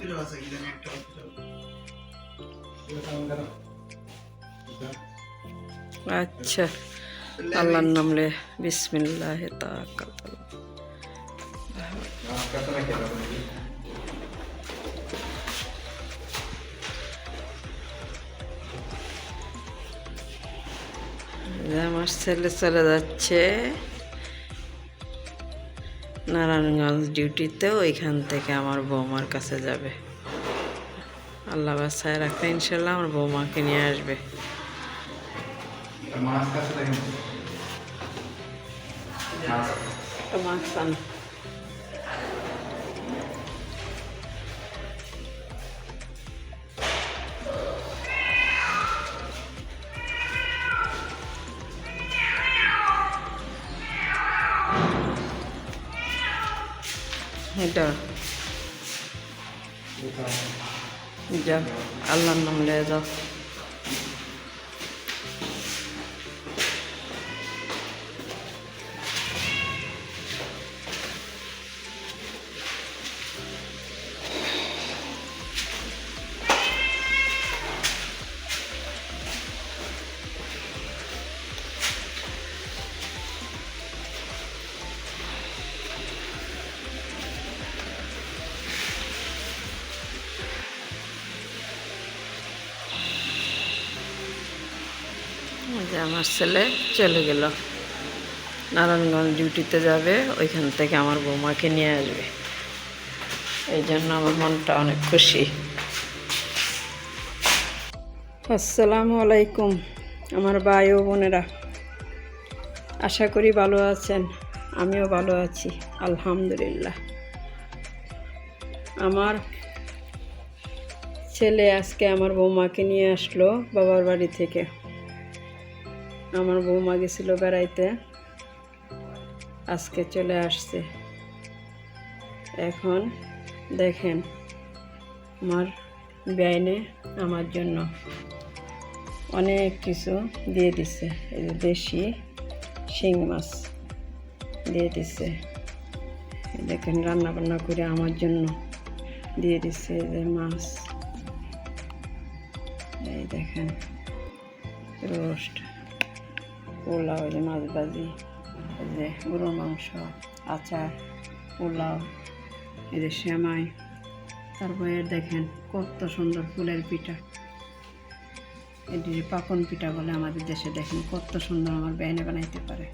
Hospital আছে কি জানি একটা হসপিটাল। আচ্ছা আল্লাহর নামলে বিসমিল্লাহ তাকাল। আমার ছেলে চলে যাচ্ছে। নারায়ণগঞ্জ ডিউটিতেও ওইখান থেকে আমার বৌমার কাছে যাবে। আল্লাহ বাসায় রাখলে ইনশাল্লাহ আমার বৌমাকে নিয়ে আসবে। মাছ আনো। এটা। যা আল্লাহর নাম লিয়ে যাও। যে আমার ছেলে চলে গেল। নারায়ণগঞ্জ ডিউটিতে যাবে, ওইখান থেকে আমার বৌমাকে নিয়ে আসবে। এই জন্য আমার মনটা অনেক খুশি। আসসালামু আলাইকুম, আমার ভাই ও বোনেরা। আশা করি ভালো আছেন, আমিও ভালো আছি, আলহামদুলিল্লাহ। আমার ছেলে আজকে আমার বৌমাকে নিয়ে আসলো বাবার বাড়ি থেকে। আমার বৌমা গেছিল বেড়াইতে। আজকে চলে আসছে। এখন দেখেন আমার বেআইনে আমার জন্য অনেক কিছু দিয়ে দিছে। এই যে দেশি শিং মাছ দিয়ে দিছে। দেখেন রান্না বান্না করে আমার জন্য দিয়ে দিছে যে মাছ। এই দেখেন রোস্ট। পোলাও এই যে মাছ ভাজি, এই যে গরুর মাংস, আচার, পোলাও, এই যে শ্যামাই তারপরে দেখেন কত সুন্দর ফুলের পিঠা। এটি পাকন পিঠা বলে আমাদের দেশে দেখেন কত সুন্দর আমার বেনে বানাইতে পারে।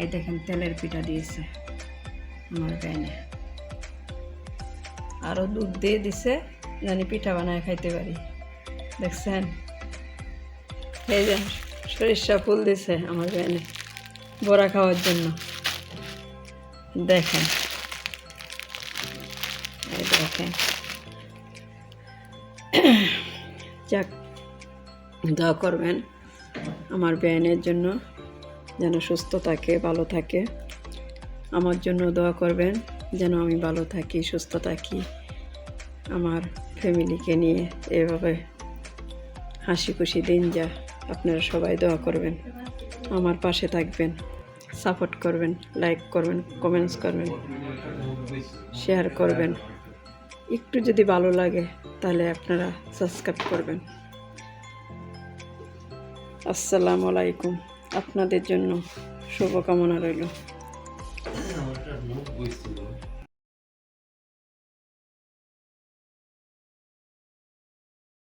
এই দেখেন তেলের পিঠা দিয়েছে আমার বেনে। আরও দুধ দিয়ে দিছে, জানি পিঠা বানায় খাইতে পারি। দেখছেন? এই যে সরিষা ফুল দিছে আমার বেনে বড়া খাওয়ার জন্য। দেখেন। দেখেন। যাক, দোয়া করবেন আমার বেআইনের জন্য যেন সুস্থ থাকে, ভালো থাকে। আমার জন্য দোয়া করবেন যেন আমি ভালো থাকি, সুস্থ থাকি। আমার ফ্যামিলিকে নিয়ে এভাবে হাসি খুশি দিন যা। আপনারা সবাই দোয়া করবেন, আমার পাশে থাকবেন সাপোর্ট করবেন লাইক করবেন কমেন্টস করবেন শেয়ার করবেন। একটু যদি ভালো লাগে, তাহলে আপনারা সাবস্ক্রাইব করবেন। আসসালামু আলাইকুম, আপনাদের জন্য শুভকামনা রইল।